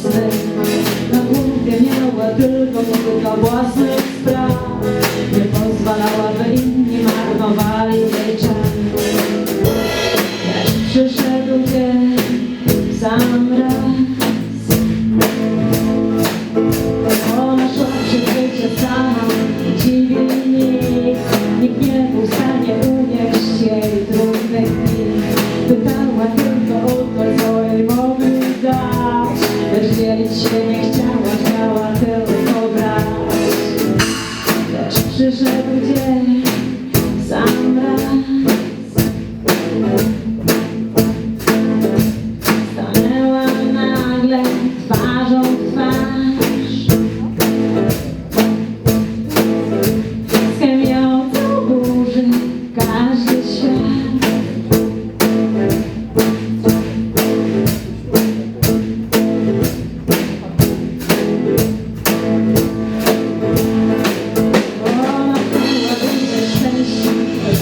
sny Na głowie miała tylko muzyka własnych spraw Nie pozwalała, by inni marnowali jej czas Lecz przyszedł dzień sam raz Ona szła przez życie sama i dziwi nikt Nikt nie był w stanie unieść jej trudnych dni Pytała tylko o to, co jej mogli dać dzielić się nie chciała, chciała tylko brać Lecz przyszedł dzień,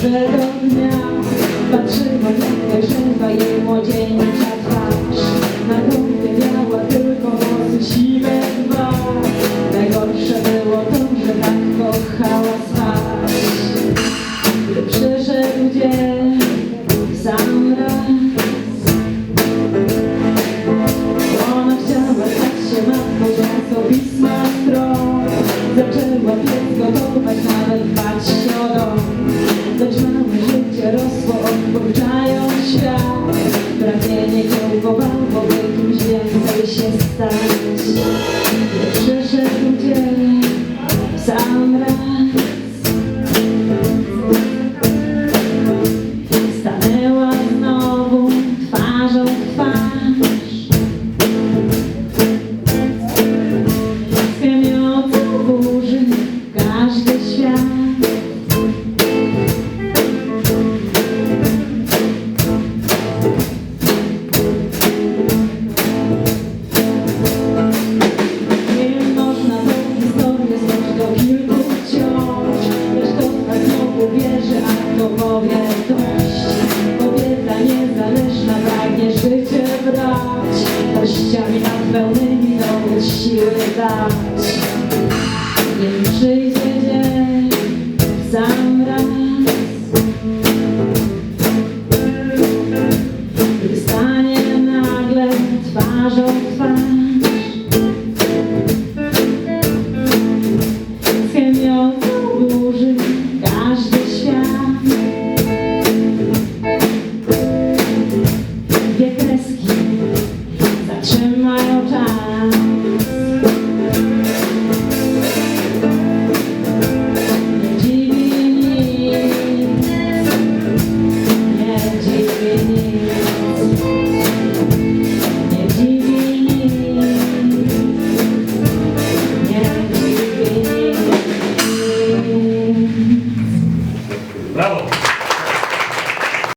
każdego dnia. Patrzyła dojrzewa jej młodzieńcza twarz. Na głowie miała tylko włosy siwe dwa. Najgorsze było to, że tak kochała spać Gdy przyszedł dzień sam raz. Ona chciała stać się matką czasopisma stron Zaczęła piec gotować, nawet świat Pragnienie kiełkowało, by kimś więcej się stać. Przyszedł dzień sam raz do kilku wciąż. Lecz to tak znowu bierze, a to powie dość Kobieta niezależna pragnie życie brać. Kościami nadpełnymi dobyć siły dać. Nie przyjdzie dzień sam Ten my old time.